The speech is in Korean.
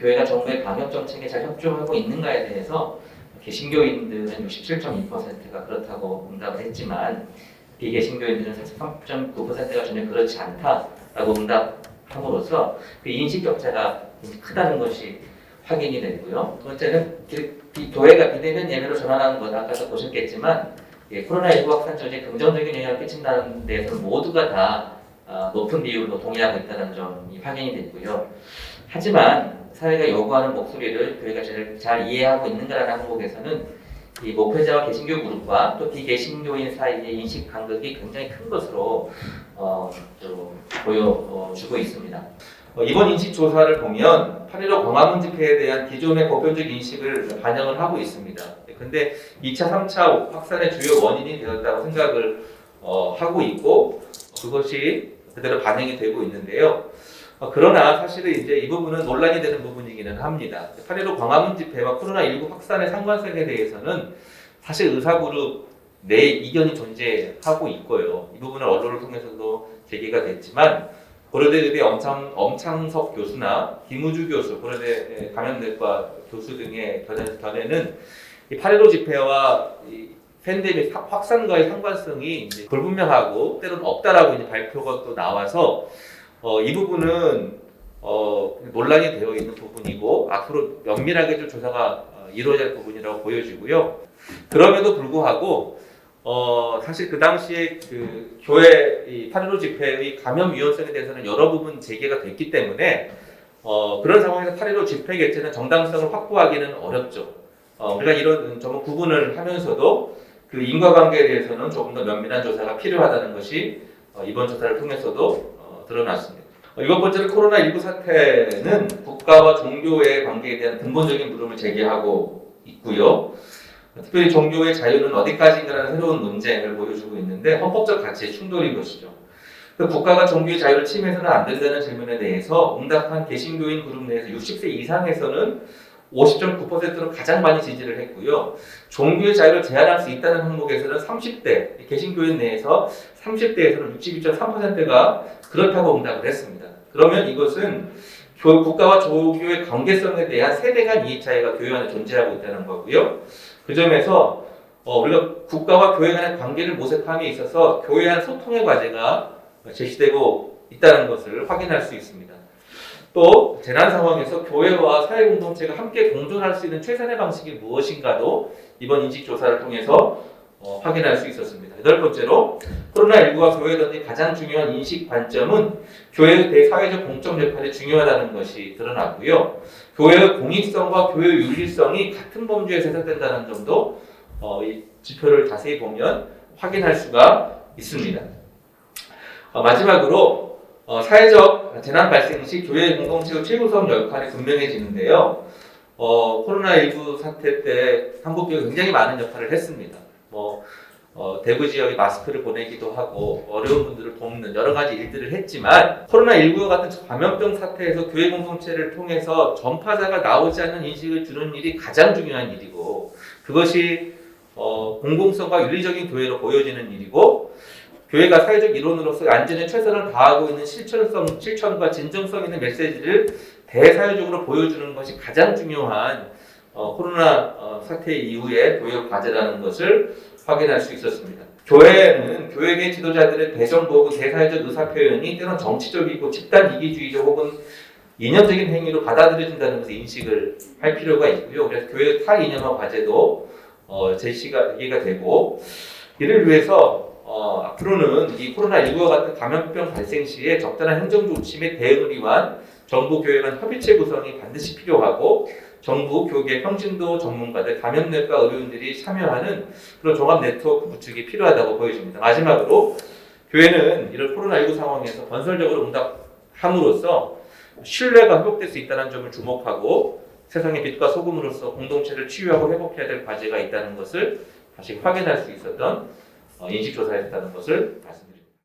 교회가 정부의 방역 정책에 잘 협조하고 있는가에 대해서 개신교인들은 67.2%가 그렇다고 응답을 했지만 비개신교인들은 43.9%가 전혀 그렇지 않다라고 응답함으로써 그 인식 격차가 크다는 것이 확인이 되고요. 두 번째는 교회가 비대면 예배로 전환하는 것 아까도 보셨겠지만 예, 코로나19 확산 조직에 긍정적인 영향을 끼친다는 데에서는 모두가 다 아, 높은 비율로 동의하고 있다는 점이 확인이 됐고요. 하지만 사회가 요구하는 목소리를 교회가 제일 잘 이해하고 있는가라는 항목에서는 이 목회자와 개신교 그룹과 또 비개신교인 사이의 인식 간극이 굉장히 큰 것으로 어, 좀 보여주고 있습니다. 어, 이번 인식 조사를 보면 8.15 광화문 집회에 대한 기존의 보편적 인식을 반영을 하고 있습니다. 근데 2차, 3차 확산의 주요 원인이 되었다고 생각을 어, 하고 있고 그것이 그대로 반영이 되고 있는데요. 어, 그러나 사실은 이제 이 부분은 논란이 되는 부분이기는 합니다. 8.15 광화문 집회와 코로나19 확산의 상관성에 대해서는 사실 의사그룹 내 이견이 존재하고 있고요. 이 부분은 언론을 통해서도 제기가 됐지만 고려대 의대 엄창, 엄창석 교수나 김우주 교수, 고려대 감염내과 교수 등의 견해, 견해는 이8.15 집회와 이 팬데믹 확- 확산과의 상관성이 이제 불분명하고 때로는 없다라고 이제 발표가 또 나와서 어, 이 부분은 어, 논란이 되어 있는 부분이고 앞으로 면밀하게 좀 조사가 어, 이루어질 될 부분이라고 보여지고요. 그럼에도 불구하고 어, 사실 그 당시에 그 교회 이8.15 집회의 감염 위험성에 대해서는 여러 부분 제기가 됐기 때문에 어, 그런 상황에서 8.15 집회 개최는 정당성을 확보하기는 어렵죠. 어, 우리가 이런 좀 구분을 하면서도 그 인과관계에 대해서는 조금 더 면밀한 조사가 필요하다는 것이 어, 이번 조사를 통해서도 어, 드러났습니다. 어, 이번 번째로 코로나19 사태는 국가와 종교의 관계에 대한 근본적인 물음을 제기하고 있고요. 특별히 종교의 자유는 어디까지인가라는 새로운 논쟁을 보여주고 있는데 헌법적 가치의 충돌인 것이죠. 그 국가가 종교의 자유를 침해서는 안 된다는 질문에 대해서 응답한 개신교인 그룹 내에서 60세 이상에서는 50.9%로 가장 많이 지지를 했고요. 종교의 자유를 제한할 수 있다는 항목에서는 30대, 개신교인 내에서 30대에서는 62.3%가 그렇다고 응답을 했습니다. 그러면 이것은 교- 국가와 종교의 관계성에 대한 세대 간 이해 차이가 교회 안에 존재하고 있다는 거고요. 그 점에서 어, 우리가 국가와 교회 간의 관계를 모색함에 있어서 교회 안 소통의 과제가 제시되고 있다는 것을 확인할 수 있습니다. 또 재난 상황에서 교회와 사회 공동체가 함께 공존할 수 있는 최선의 방식이 무엇인가도 이번 인식 조사를 통해서 어, 확인할 수 있었습니다. 여덟 번째로 코로나19가 교회에 던진 가장 중요한 인식 관점은 교회의 대사회적 공적 역할이 중요하다는 것이 드러났고요. 교회의 공익성과 교회의 윤리성이 같은 범주에 세상된다는 점도 어, 이 지표를 자세히 보면 확인할 수가 있습니다. 어, 마지막으로 어, 사회적 재난 발생 시 교회 공동체의 최우선 역할이 분명해지는데요. 어, 코로나19 사태 때 한국교회 굉장히 많은 역할을 했습니다. 뭐 어, 대구 지역에 마스크를 보내기도 하고 어려운 분들을 돕는 여러 가지 일들을 했지만 코로나19와 같은 감염병 사태에서 교회 공동체를 통해서 전파자가 나오지 않는 인식을 주는 일이 가장 중요한 일이고 그것이 어, 공공성과 윤리적인 교회로 보여지는 일이고 교회가 사회적 이론으로서 안전에 최선을 다하고 있는 실천성, 실천과 진정성 있는 메시지를 대사회적으로 보여주는 것이 가장 중요한 어, 코로나 어, 사태 이후의 교회 과제라는 것을 확인할 수 있었습니다. 교회는 교회계 지도자들의 대정보고 대사회적 의사 표현이 때론 정치적이고 집단 이기주의적 혹은 이념적인 행위로 받아들여진다는 것을 인식을 할 필요가 있고요. 그래서 교회 탈이념화 과제도 어, 제시가 얘기가 되고 이를 위해서 어, 앞으로는 이 코로나19와 같은 감염병 발생 시에 적절한 행정 조치 및 대응을 위한 정부 간 협의체 구성이 반드시 필요하고 정부, 교계, 평신도 전문가들, 감염내과 의료인들이 참여하는 그런 종합 네트워크 구축이 필요하다고 보여집니다. 마지막으로 교회는 이런 코로나19 상황에서 건설적으로 응답함으로써 신뢰가 회복될 수 있다는 점을 주목하고 세상의 빛과 소금으로서 공동체를 치유하고 회복해야 될 과제가 있다는 것을 다시 확인할 수 있었던 어, 인식조사였다는 것을 말씀드립니다.